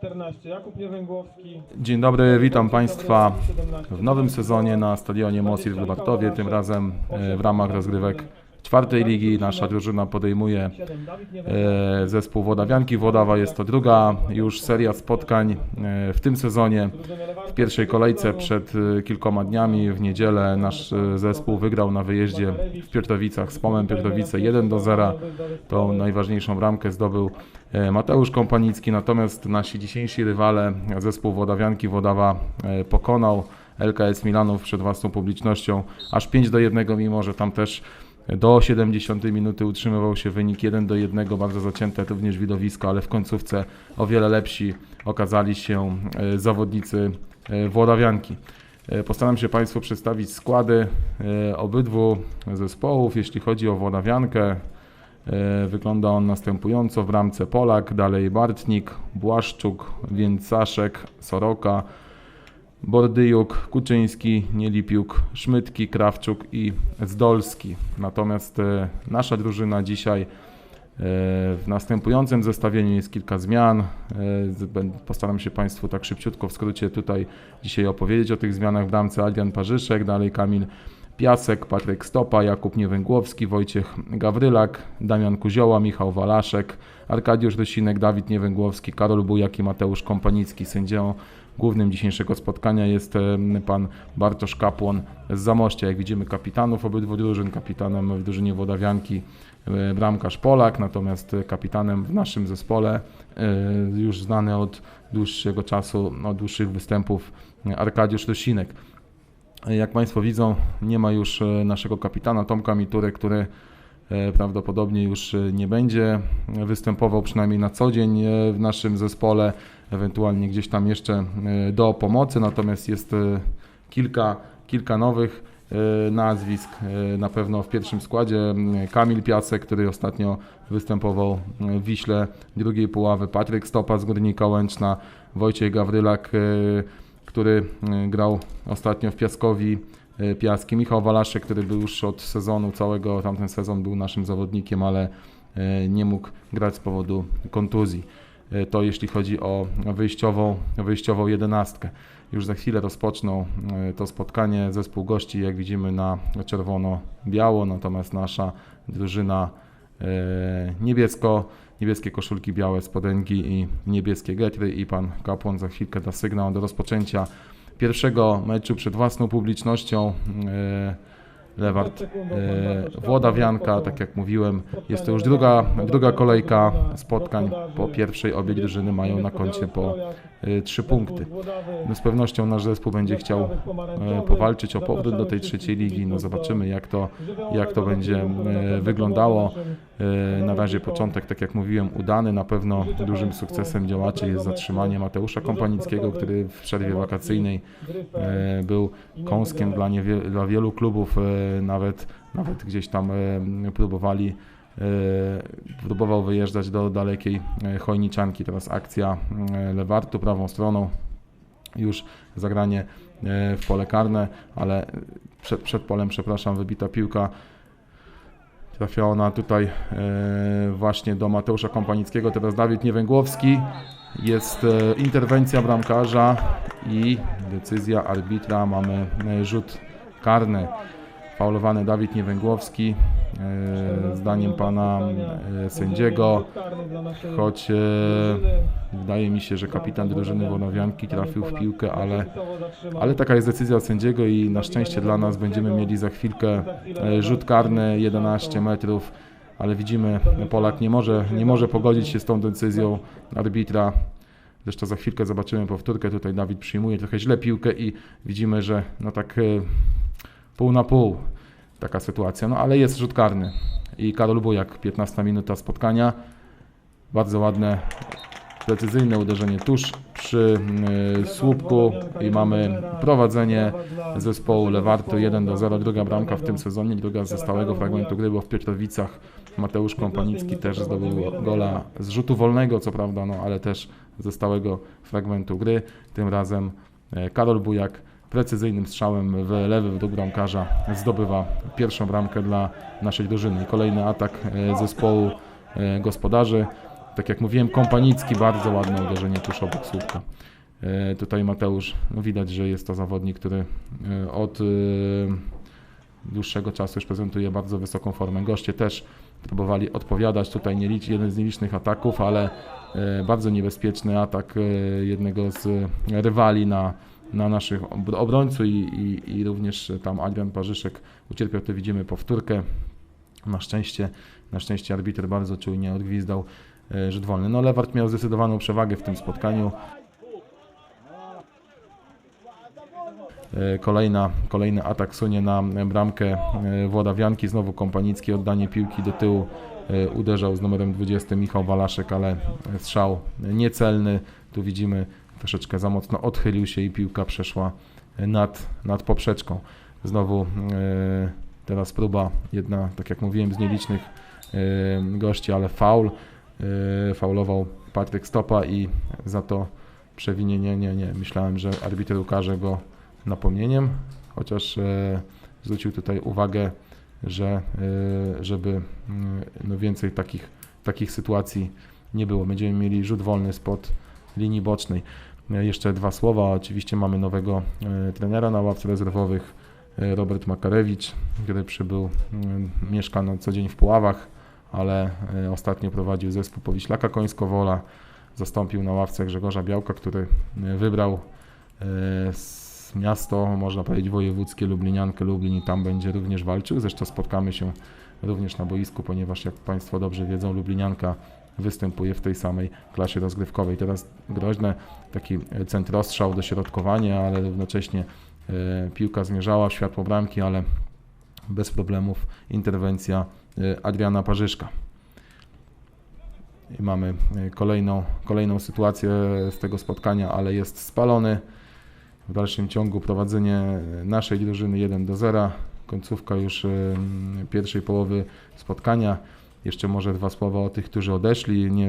14 Jakub Niewęgłowski. Dzień dobry, witam Państwa w nowym sezonie na stadionie Mosir w Lubartowie. Tym razem e, w ramach rozgrywek czwartej ligi nasza drużyna podejmuje 7 Dawid Niewęgłowski. e, zespół Wodawianki Wodawa. Jest to druga już seria spotkań e, w tym sezonie. W pierwszej kolejce przed e, kilkoma dniami w niedzielę nasz zespół wygrał na wyjeździe w Piotrowicach z Pomem Piotrowice 1 do 0. Tą najważniejszą bramkę zdobył Mateusz Kompanicki, natomiast nasi dzisiejsi rywale, zespół Wodawianki Wodawa pokonał LKS Milanów przed własną publicznością aż 5 do 1, mimo że tam też do 70 minuty utrzymywał się wynik 1 do 1, bardzo zacięte również widowisko, ale w końcówce o wiele lepsi okazali się e, zawodnicy e, Włodawianki. E, Postaram się Państwu przedstawić składy obydwu zespołów. Jeśli chodzi o Włodawiankę, wygląda on następująco. W bramce Polak, dalej Bartnik, Błaszczuk, Więcaszek, Soroka, Bordyjuk, Kuczyński, Nielipiuk, Szmytki, Krawczuk i Zdolski. Natomiast e, nasza drużyna dzisiaj e, w następującym zestawieniu jest kilka zmian. E, Postaram się Państwu tak szybciutko w skrócie tutaj dzisiaj opowiedzieć o tych zmianach w bramce. Adrian Parzyszek, dalej Kamil Piasek, Patryk Stopa, Jakub Niewęgłowski, Wojciech Gawrylak, Damian Kuzioła, Michał Walaszek, Arkadiusz Rysinek, Dawid Niewęgłowski, Karol Bujak i Mateusz Kompanicki. Sędzią głównym dzisiejszego spotkania jest pan Bartosz Kapłon z Zamościa. Jak widzimy kapitanów obydwu drużyn, kapitanem w drużynie Wodawianki bramkarz Polak, natomiast kapitanem w naszym zespole już znany od dłuższego czasu, od dłuższych występów Arkadiusz Rysinek. E, Jak Państwo widzą, nie ma już e, naszego kapitana Tomka Mitury, który e, prawdopodobnie już e, nie będzie występował przynajmniej na co dzień w naszym zespole, ewentualnie gdzieś tam jeszcze e, do pomocy, natomiast jest e, kilka, kilka nowych e, nazwisk. Na pewno w pierwszym składzie m, Kamil Piasek, który ostatnio występował w Wiśle drugiej Puławy, Patryk Stopa z Górnika Łęczna, Wojciech Gawrylak, który grał ostatnio w Piaskowi Piaski, Michał Walaszek, który był już od sezonu całego, tamten sezon był naszym zawodnikiem, ale nie mógł grać z powodu kontuzji. E, To jeśli chodzi o wyjściową, wyjściową jedenastkę. Już za chwilę rozpoczną e, to spotkanie zespół gości, jak widzimy na czerwono-biało, natomiast nasza drużyna e, niebiesko, niebieskie koszulki, białe spodenki i niebieskie getry i pan kapłan za chwilkę da sygnał do rozpoczęcia pierwszego meczu przed własną publicznością. Lewart e, Włodawianka, tak jak mówiłem, jest to już druga, druga kolejka spotkań. Po pierwszej obie drużyny mają na koncie po e, trzy punkty. No z pewnością nasz zespół będzie chciał e, powalczyć o powrót do tej trzeciej ligi. No zobaczymy jak to, jak to będzie wyglądało. Na razie początek, tak jak mówiłem, udany. Na pewno dużym sukcesem działaczy jest zatrzymanie Mateusza Kompanickiego, który w przerwie wakacyjnej był kąskiem dla, niewie, dla wielu klubów, nawet, nawet gdzieś tam e, próbowali e, próbował wyjeżdżać do dalekiej e, Chojniczanki. Teraz akcja Lewartu prawą stroną, już zagranie w pole karne, ale przed, przed polem, przepraszam, wybita piłka. Trafiła ona tutaj właśnie do Mateusza Kompanickiego, teraz Dawid Niewęgłowski. Jest interwencja bramkarza i decyzja arbitra. Mamy rzut karny. Faulowany Dawid Niewęgłowski. E, zdaniem pana e, sędziego, choć e, wydaje mi się, że kapitan drużyny Wonowianki trafił w piłkę, ale, ale taka jest decyzja sędziego i na szczęście dla nas będziemy mieli za chwilkę rzut karny 11 metrów, ale widzimy, Polak nie może, nie może pogodzić się z tą decyzją arbitra. Zresztą za chwilkę zobaczymy powtórkę. Tutaj Dawid przyjmuje trochę źle piłkę i widzimy, że no tak pół na pół taka sytuacja. No ale jest rzut karny. I Karol Bujak, 15 minuta spotkania. Bardzo ładne, precyzyjne uderzenie tuż przy y, słupku i mamy prowadzenie zespołu Lewartu 1 do 0. Druga bramka w tym sezonie, druga ze stałego fragmentu gry, bo w Piotrowicach Mateusz Kompanicki też zdobył gola z rzutu wolnego, co prawda, no ale też ze stałego fragmentu gry. Tym razem e, Karol Bujak precyzyjnym strzałem w lewy wdół bramkarza zdobywa pierwszą bramkę dla naszej drużyny. Kolejny atak e, zespołu e, gospodarzy. tak jak mówiłem, Kompanicki, bardzo ładne uderzenie tuż obok słupka. E, Tutaj Mateusz, no widać, że jest to zawodnik, który od dłuższego czasu już prezentuje bardzo wysoką formę. Goście też próbowali odpowiadać. Tutaj nie liczy jeden z nielicznych ataków, ale bardzo niebezpieczny atak jednego z rywali na, na naszych ob- obrońców i, i, i również tam Adrian Parzyszek ucierpiał, to widzimy powtórkę. Na szczęście, na szczęście arbiter bardzo czujnie odgwizdał e, rzut wolny. No Lewart miał zdecydowaną przewagę w tym spotkaniu. E, Kolejna, kolejny atak sunie na bramkę e, Włodawianki. Znowu Kompanicki, oddanie piłki do tyłu. Uderzał z numerem 20 Michał Walaszek, ale strzał niecelny. Tu widzimy troszeczkę za mocno odchylił się i piłka przeszła nad, nad poprzeczką. Znowu e, teraz próba, jedna, tak jak mówiłem, z nielicznych e, gości, ale faul. E, Faulował Patryk Stopa i za to przewinienie, nie, nie. Myślałem, że arbiter ukaże go napomnieniem, chociaż e, zwrócił tutaj uwagę, że e, żeby mm, no więcej takich, takich sytuacji nie było. Będziemy mieli rzut wolny spod linii bocznej. E, Jeszcze dwa słowa. Oczywiście mamy nowego e, trenera na ławce rezerwowych, e, Robert Makarewicz, który przybył, mieszka na co dzień w Puławach, ale ostatnio prowadził zespół Powiślaka Końsko-Wola. Zastąpił na ławce Grzegorza Białka, który wybrał miasto, można powiedzieć wojewódzkie Lubliniankę Lublin i tam będzie również walczył. Zresztą spotkamy się również na boisku, ponieważ jak Państwo dobrze wiedzą, Lublinianka występuje w tej samej klasie rozgrywkowej. Teraz groźne, taki e, centrostrzał, dośrodkowanie, ale równocześnie e, piłka zmierzała w światło bramki, ale bez problemów interwencja e, Adriana Parzyszka. I mamy kolejną, kolejną sytuację z tego spotkania, ale jest spalony. W dalszym ciągu prowadzenie naszej drużyny 1 do 0. Końcówka już pierwszej połowy spotkania. Jeszcze może dwa słowa o tych, którzy odeszli nie,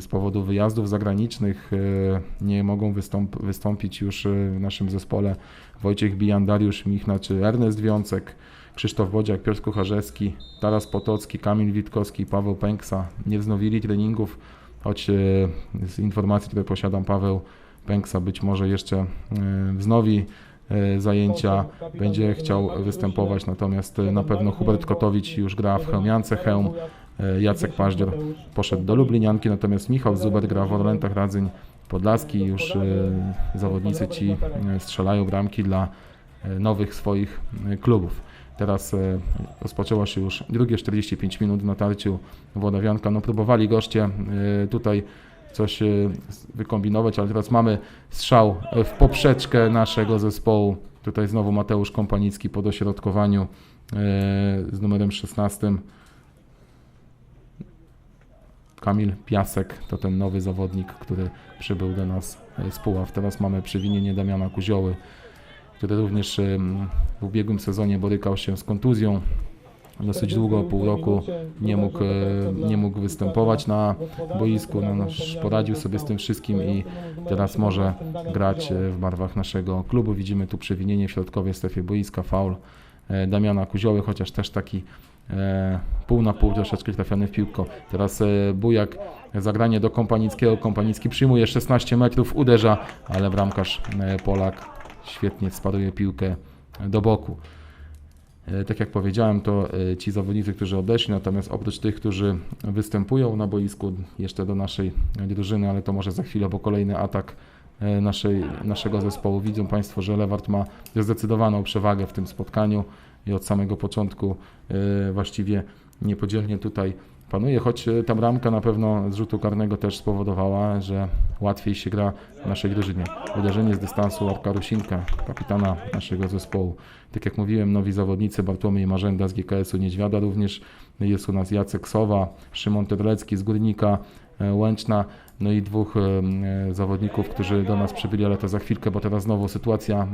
z powodu wyjazdów zagranicznych. e, Nie mogą wystąp, wystąpić już e, w naszym zespole Wojciech Bijan, Dariusz Michna czy Ernest Wiącek, Krzysztof Bodziak, Piotr Kucharzeski, Taras Potocki, Kamil Witkowski, Paweł Pęksa. Nie wznowili treningów, choć e, z informacji, które posiadam, Paweł Pęksa być może jeszcze wznowi zajęcia, będzie chciał występować, natomiast na pewno Hubert Kotowicz już gra w Chełmiance Chełm, Jacek Paździor poszedł do Lublinianki, natomiast Michał Zuber gra w Orlętach Radzyń Podlaski. Już e, zawodnicy ci e, strzelają bramki dla e, nowych swoich e, klubów. Teraz e, rozpoczęło się już drugie 45 minut w natarciu Włodawianka. No próbowali goście e, tutaj coś e, wykombinować, ale teraz mamy strzał e, w poprzeczkę naszego zespołu. Tutaj znowu Mateusz Kompanicki po dośrodkowaniu e, z numerem 16. Kamil Piasek to ten nowy zawodnik, który przybył do nas e, z Puław. Teraz mamy przewinienie Damiana Kuzioły, który również em, w ubiegłym sezonie borykał się z kontuzją. Dosyć długo, pół roku nie mógł, e, nie mógł występować na boisku. No, nasz poradził sobie z tym wszystkim i teraz może grać e, w barwach naszego klubu. Widzimy tu przewinienie w środkowej strefie boiska, faul e, Damiana Kuzioły, chociaż też taki e, pół na pół troszeczkę trafiony w piłko. Teraz e, Bujak, zagranie do Kompanickiego. Kompanicki przyjmuje 16 metrów, uderza, ale bramkarz e, Polak świetnie sparuje piłkę do boku. E, Tak jak powiedziałem, to e, ci zawodnicy, którzy odeszli, natomiast oprócz tych, którzy występują na boisku jeszcze do naszej drużyny, ale to może za chwilę, bo kolejny atak e, naszej, naszego zespołu. Widzą Państwo, że Lewart ma zdecydowaną przewagę w tym spotkaniu i od samego początku e, właściwie niepodzielnie tutaj panuje, choć e, ta bramka na pewno z rzutu karnego też spowodowała, że łatwiej się gra naszej drużynie. Uderzenie z dystansu Arka Rusinka, kapitana naszego zespołu. Tak jak mówiłem, nowi zawodnicy Bartłomiej Marzenda z GKS-u Niedźwiada, również jest u nas Jacek Sowa, Szymon Terlecki z Górnika e, Łęczna, no i dwóch zawodników, którzy do nas przybyli, ale to za chwilkę, bo teraz znowu sytuacja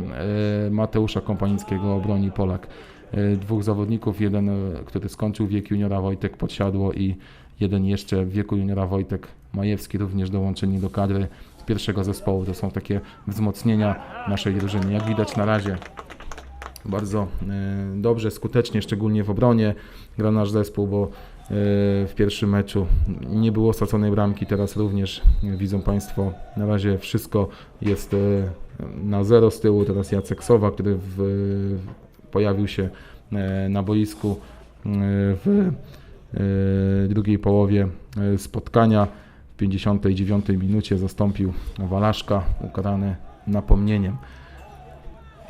Mateusza Kompanickiego obroni Polak. E, Dwóch zawodników, jeden, e, który skończył wiek juniora Wojtek Podsiadło i jeden jeszcze w wieku juniora Wojtek Majewski, również dołączeni do kadry z pierwszego zespołu. To są takie wzmocnienia naszej drużyny. Jak widać na razie bardzo e, dobrze, skutecznie, szczególnie w obronie gra nasz zespół, bo w pierwszym meczu. Nie było straconej bramki, teraz również widzą Państwo, na razie wszystko jest na zero z tyłu. Teraz Jacek Sowa, który w, pojawił się e, na boisku e, w e, drugiej połowie spotkania. W 59 minucie zastąpił Walaszka, ukarany napomnieniem.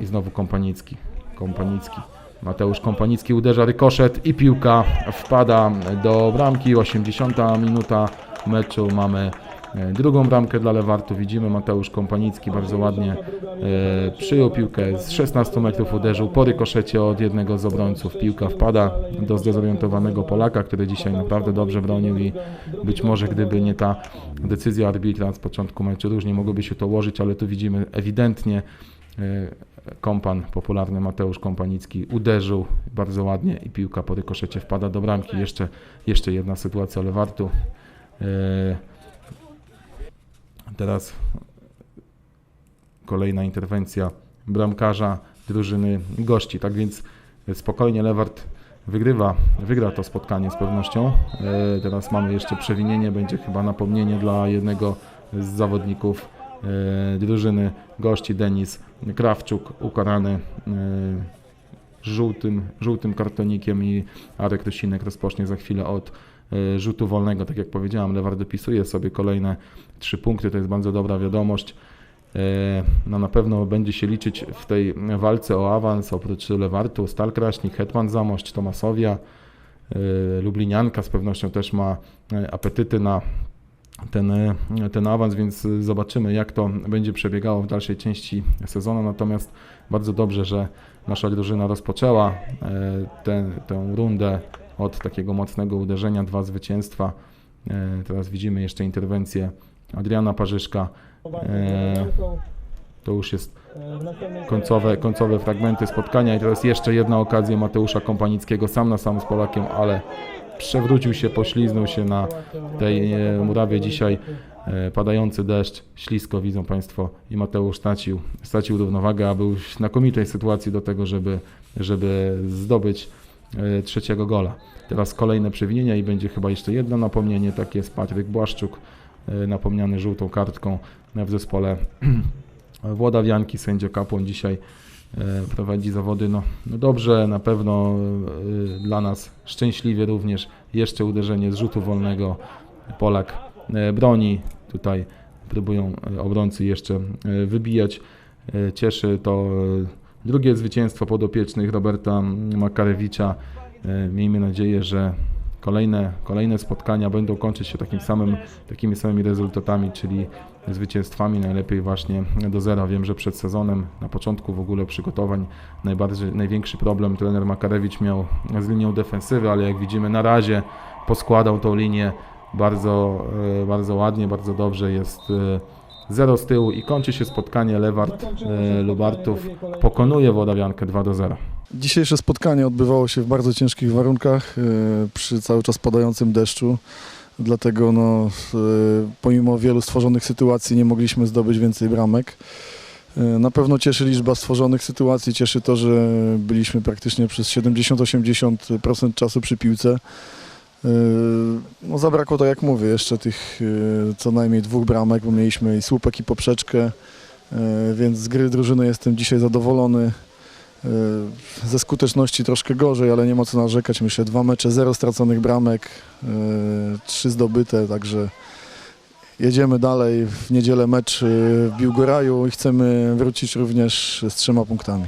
I znowu Kompanicki. Kompanicki. Mateusz Kompanicki uderza rykoszet i piłka wpada do bramki. 80 minuta meczu. Mamy drugą bramkę dla Lewartu. Widzimy Mateusz Kompanicki bardzo ładnie e, przyjął piłkę z 16 metrów, uderzył po rykoszecie od jednego z obrońców. Piłka wpada do zdezorientowanego Polaka, który dzisiaj naprawdę dobrze bronił i być może gdyby nie ta decyzja arbitra z początku meczu, różnie mogłoby się to ułożyć, ale tu widzimy ewidentnie e, kompan, popularny Mateusz Kompanicki uderzył bardzo ładnie i piłka po rykoszecie wpada do bramki. Jeszcze, jeszcze jedna sytuacja Lewartu. Teraz kolejna interwencja bramkarza drużyny gości. Tak więc spokojnie Lewart wygrywa, wygra to spotkanie z pewnością. E, Teraz mamy jeszcze przewinienie, będzie chyba napomnienie dla jednego z zawodników e, drużyny gości, Denis Krawczuk, ukarany e, żółtym, żółtym kartonikiem i Arek Rysinek rozpocznie za chwilę od rzutu wolnego. Tak jak powiedziałem, Lewar dopisuje sobie kolejne trzy punkty, to jest bardzo dobra wiadomość. E, No na pewno będzie się liczyć w tej walce o awans oprócz Lewartu, Stal Kraśnik, Hetman Zamość, Tomasowia, e, Lublinianka z pewnością też ma apetyty na ten, ten awans, więc zobaczymy jak to będzie przebiegało w dalszej części sezonu. Natomiast bardzo dobrze, że nasza drużyna rozpoczęła tę, tę rundę od takiego mocnego uderzenia, dwa zwycięstwa. E, Teraz widzimy jeszcze interwencję Adriana Parzyszka. E, To już jest końcowe, końcowe fragmenty spotkania i teraz jeszcze jedna okazja Mateusza Kompanickiego sam na sam z Polakiem, ale przewrócił się, pośliznął się na tej e, murawie dzisiaj padający deszcz, ślisko widzą Państwo i Mateusz stracił, stracił równowagę, a był w znakomitej sytuacji do tego, żeby, żeby zdobyć trzeciego gola. Teraz kolejne przewinienia i będzie chyba jeszcze jedno napomnienie, tak jest Patryk Błaszczuk, e, napomniany żółtą kartką w zespole Włodawianki, sędzia Kapłon dzisiaj e, prowadzi zawody. No, no dobrze, na pewno e, dla nas szczęśliwie również jeszcze uderzenie z rzutu wolnego. Polak e, broni, tutaj próbują e, obrońcy jeszcze e, wybijać. E, Cieszy to e, drugie zwycięstwo podopiecznych Roberta Makarewicza. E, Miejmy nadzieję, że kolejne, kolejne spotkania będą kończyć się takim samym, takimi samymi rezultatami, czyli zwycięstwami, najlepiej właśnie do zera. Wiem, że przed sezonem, na początku w ogóle przygotowań, najbardziej, największy problem trener Makarewicz miał z linią defensywy, ale jak widzimy na razie poskładał tą linię bardzo, e, bardzo ładnie, bardzo dobrze. Jest e, zero z tyłu i kończy się spotkanie. Lewart e, Lubartów pokonuje Wodawiankę 2 do 0. Dzisiejsze spotkanie odbywało się w bardzo ciężkich warunkach, e, przy cały czas padającym deszczu. Dlatego no, e, pomimo wielu stworzonych sytuacji nie mogliśmy zdobyć więcej bramek. Na pewno cieszy liczba stworzonych sytuacji, cieszy to, że byliśmy praktycznie przez 70-80% czasu przy piłce. E, No zabrakło, tak jak mówię, jeszcze tych e, co najmniej dwóch bramek, bo mieliśmy i słupek i poprzeczkę, e, więc z gry drużyny jestem dzisiaj zadowolony. Ze skuteczności troszkę gorzej, ale nie ma co narzekać. Myślę, dwa mecze, zero straconych bramek, trzy zdobyte, także jedziemy dalej. W niedzielę mecz w Biłgoraju i chcemy wrócić również z trzema punktami.